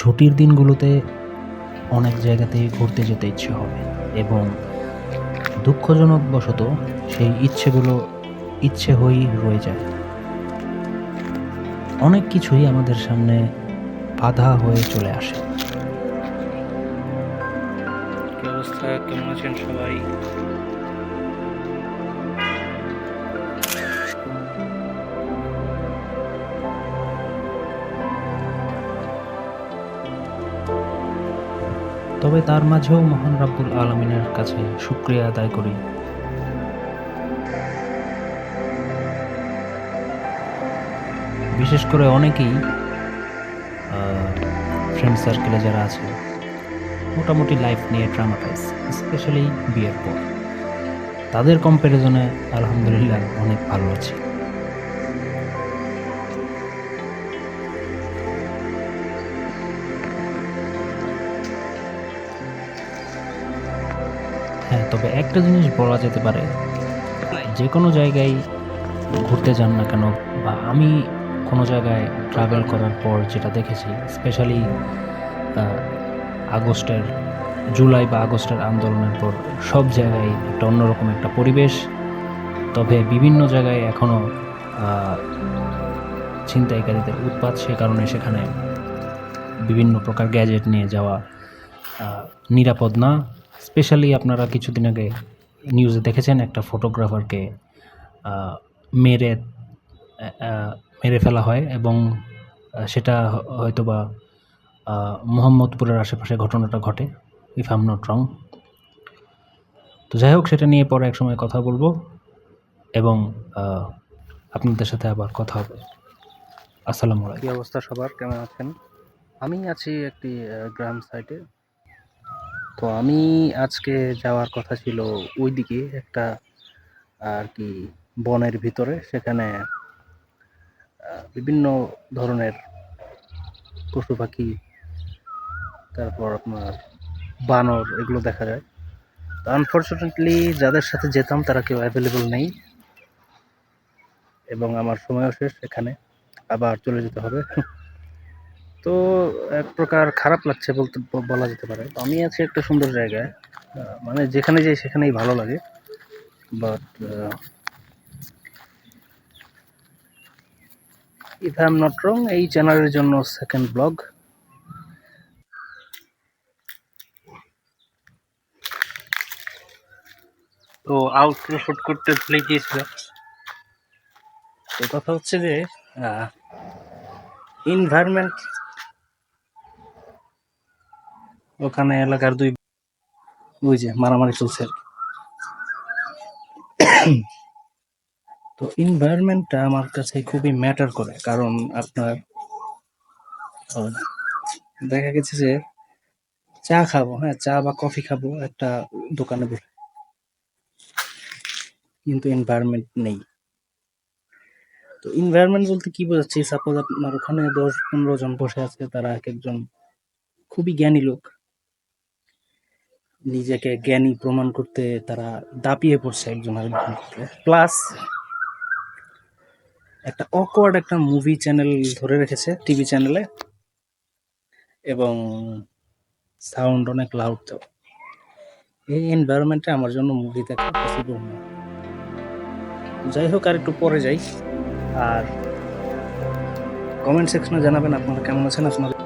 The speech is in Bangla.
ছুটির দিনগুলোতে অনেক জায়গাতেই ঘুরতে যেতে ইচ্ছে হবে এবং দুঃখজনক বশত সেই ইচ্ছেগুলো ইচ্ছে হয়েই রয়ে যায়। অনেক কিছুই আমাদের সামনে বাধা হয়ে চলে আসে। অবস্থা? কেমন আছেন সবাই? তবে তার মাঝেও মহান রাব্বুল আলমিনের কাছে শুক্রিয়া আদায় করি। বিশেষ করে অনেকেই ফ্রেন্ড সার্কেলে যারা আছে, মোটামুটি লাইফ নিয়ে ট্রামাটাইজ স্পেশালি বিয়ের পর। তাদের কম্প্যারিজনে আলহামদুলিল্লাহ অনেক ভালো আছি। হ্যাঁ তবে একটা জিনিস বলা যেতে পারে, যে কোনো জায়গায় ঘুরতে যান না কেন, বা আমি কোনো জায়গায় ট্রাভেল করার পর যেটা দেখেছি স্পেশালি আগস্টের, জুলাই বা আগস্টের আন্দোলনের পর সব জায়গায় একটা অন্যরকম একটা পরিবেশ, তবে বিভিন্ন জায়গায় এখনও ছিনতাইকারীদের উৎপাত সে কারণে সেখানে বিভিন্ন প্রকার গ্যাজেট নিয়ে যাওয়া নিরাপদ না। স্পেশালি আপনারা কিছুদিন আগে নিউজে দেখেছেন একটা ফটোগ্রাফারকে মেরে মেরে ফেলা হয় এবং সেটা হয়তোবা মোহাম্মদপুরের আশেপাশে ঘটনাটা ঘটে ইফ আম নট রং তো যাই হোক, সেটা নিয়ে পরে এক সময় কথা বলব এবং আপনাদের সাথে আবার কথা হবে। আসসালামু আলাইকুম। কি অবস্থা সবার? কেমন আছেন? আমি আছি একটি গ্রাম সাইডে তো আমি আজকে যাওয়ার কথা ছিল ওইদিকে একটা, আর কি, বনের ভিতরে। সেখানে বিভিন্ন ধরনের পশু পাখি, তারপর আপনার বানর, এগুলো দেখা যায়। তো আনফর্চুনেটলি যাদের সাথে যেতাম, তারা কেউ অ্যাভেলেবল নেই। এবং আমার সময়ও শেষ এখানে। আবার চলে যেতে হবে। তো এক প্রকার খারাপ লাগছে বলতে বলা যেতে পারে। আমি আছি একটা সুন্দর জায়গায় মানে যেখানে যাই সেখানেই ভালো লাগে। But if I am not wrong এই চ্যানেলের জন্য সেকেন্ড ব্লগ তো আউটরো শুট করতে ভুলে গিয়েছিলাম। তো কথা হচ্ছে যে এনভায়রনমেন্ট ওখানে এলাকার দুই ওই যে মারামারি চলছে। তো এনভায়রনমেন্টটা আমার কাছে খুবই ম্যাটার করে, কারণ আপনার দেখা গেছে যে চা খাব হ্যাঁ চা বা কফি খাব একটা দোকানে বসে। কিন্তু এনভায়রনমেন্ট নেই। তো এনভায়রনমেন্ট বলতে কি বোঝাচ্ছি? সাপোজ আপনার ওখানে দশ পনেরো জন বসে আছে, তারা এক একজন খুবই জ্ঞানী লোক। নিজেকে জ্ঞানী প্রমাণ করতে তারা দাপিয়ে পড়ছে একজন আরেকজন প্লাস একটা অকওয়ার্ড একটা মুভি চ্যানেল ধরে রেখেছে টিভি চ্যানেলে এবং সাউন্ড অনেক লাউড তো। এই এনভায়রনমেন্টে আমার জন্য মুভি দেখা পসিবল না। যাই হোক, আর একটু পরে যাই। আর কমেন্ট সেকশনে জানাবেন আপনারা কেমন আছেন আপনারা